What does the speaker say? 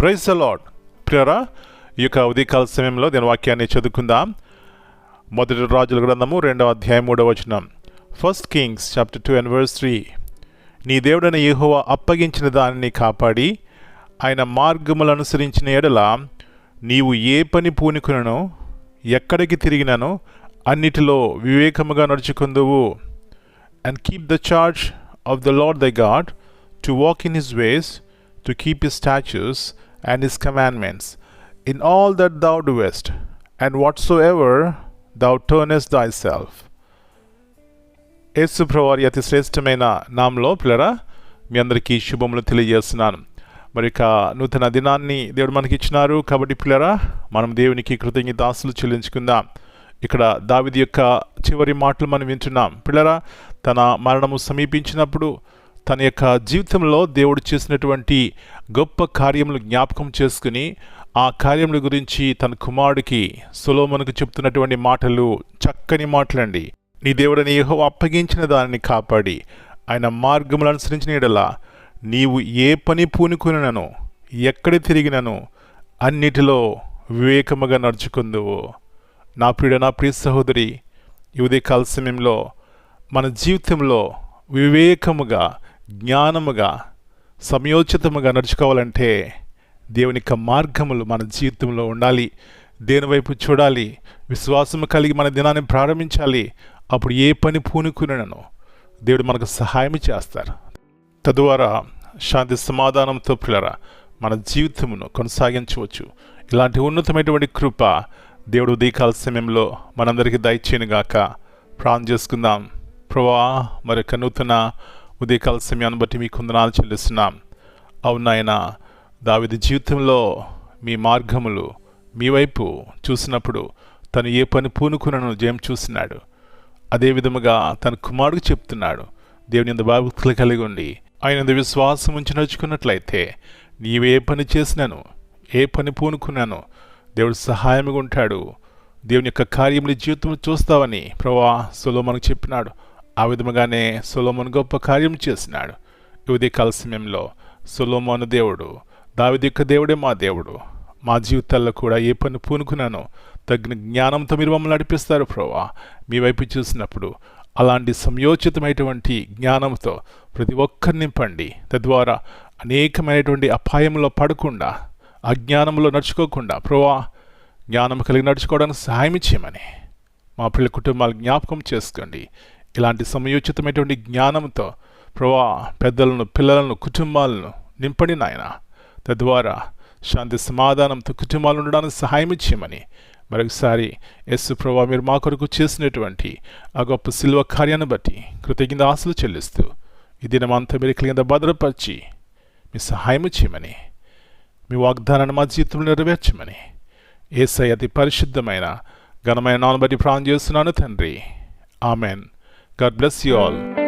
Praise అలాడ్ ప్రియరా ఈ యొక్క ఉదయకాల సమయంలో దీని వాక్యాన్ని చదువుకుందాం. మొదటి రాజుల గ్రంథము రెండవ అధ్యాయం మూడవ వచనం. First Kings chapter two and verse three నీ దేవుడైన యెహోవా అప్పగించిన దానిని కాపాడి ఆయన మార్గములు అనుసరించిన ఎడల నీవు ఏ పని పూనుకునను ఎక్కడికి తిరిగినను అన్నిటిలో వివేకముగా నడుచుకుందువు. And keep the charge of the Lord the God to walk in his ways to keep his statutes and his commandments in all that thou doest, and whatsoever thou turnest thyself. Yesu ప్రభువారి అతి శ్రేష్టమైన నామంలో పిల్లరా మీ అందరికీ శుభములు తెలియజేస్తున్నాను. మరి ఇక నూతన దినాన్ని దేవుడు మనకి ఇచ్చినారు కాబట్టి పిల్లరా మనం దేవునికి కృతజ్ఞతాస్తులు చెల్లించుకుందాం. ఇక్కడ దావిది యొక్క చివరి మాటలు మనం వింటున్నాం. పిల్లరా తన మరణము సమీపించినప్పుడు తన యొక్క జీవితంలో దేవుడు చేసినటువంటి గొప్ప కార్యములు జ్ఞాపకం చేసుకుని ఆ కార్యముల గురించి తన కుమారుడికి సులోమనుకు చెప్తున్నటువంటి మాటలు చక్కని మాటలండి. నీ దేవుడని యహో అప్పగించిన దానిని కాపాడి ఆయన మార్గములు అనుసరించిన ఎడలా నీవు ఏ పని పూనుకునను ఎక్కడ తిరిగినను అన్నిటిలో వివేకముగా నడుచుకుందువు. నా ప్రియుడ నా ప్రియ సహోదరి ఈ ఉదయకాల సమయంలో మన జీవితంలో వివేకముగా జ్ఞానముగా సమయోచితముగా నడుచుకోవాలంటే దేవుని యొక్క మార్గములు మన జీవితంలో ఉండాలి. దేని వైపు చూడాలి? విశ్వాసము కలిగి మన దినాన్ని ప్రారంభించాలి. అప్పుడు ఏ పని పూనుకునను దేవుడు మనకు సహాయం చేస్తారు. తద్వారా శాంతి సమాధానంతో పిల్లరా మన జీవితమును కొనసాగించవచ్చు. ఇలాంటి ఉన్నతమైనటువంటి కృప దేవుడు ఉదయకాల సమయంలో మనందరికీ దయచేయనుగాక. ప్రాణం చేసుకుందాం. ప్రభా మరొక నూతన ఉదయకాల సమయాన్ని బట్టి మీ కొందనాలు చెల్లిస్తున్నాం. అవునాయన దావిది జీవితంలో మీ మార్గములు మీ వైపు చూసినప్పుడు తను ఏ పని పూనుకునను జయం చూసినాడు. అదే విధముగా తన కుమారుడికి చెప్తున్నాడు దేవుని అందు బాబుతులు కలిగి ఉండి ఆయన విశ్వాసం ఉంచి నడుచుకున్నట్లయితే నీవే పని చేసినాను ఏ పని పూనుకున్నాను దేవుడు సహాయంగా ఉంటాడు. దేవుని యొక్క కార్యములు జీవితంలో చూస్తావని ప్రభా మనకు చెప్పినాడు. ఆ విధముగానే సులోమన్ గొప్ప కార్యం చేసినాడు. ఈ కాల సమయంలో సులోమోను దేవుడు దావిది యొక్క దేవుడే మా దేవుడు. మా జీవితాల్లో కూడా ఏ పని పూనుకున్నానో తగిన జ్ఞానంతో మీరు మమ్మల్ని నడిపిస్తారు ప్రభా మీ వైపు చూసినప్పుడు అలాంటి సంయోచితమైనటువంటి జ్ఞానంతో ప్రతి ఒక్కరిని నింపండి. తద్వారా అనేకమైనటువంటి అపాయంలో పడకుండా అజ్ఞానంలో నడుచుకోకుండా ప్రభా జ్ఞానం కలిగి నడుచుకోవడానికి సహాయం చేయమని మా పిల్లల కుటుంబాలు జ్ఞాపకం చేసుకోండి. ఇలాంటి సమయోచితమైనటువంటి జ్ఞానంతో ప్రభా పెద్దలను పిల్లలను కుటుంబాలను నింపడి నాయన. తద్వారా శాంతి సమాధానంతో కుటుంబాలు ఉండడానికి సహాయం చేయమని మరొకసారి యస్సు ప్రభా మీరు మా కొరకు చేసినటువంటి ఆ గొప్ప శిల్వ కార్యాన్ని బట్టి కృతజ్ఞత ఆశలు చెల్లిస్తూ ఈ దినమంతా మీరు కలిగిన భద్రపరిచి మీ సహాయం చేయమని మీ వాగ్దానాన్ని మా జీవితంలో నెరవేర్చమని ఏసై అతి పరిశుద్ధమైన ఘనమైన నాన్న బట్టి ప్రాణం చేస్తున్నాను తండ్రి. Amen. God bless you all.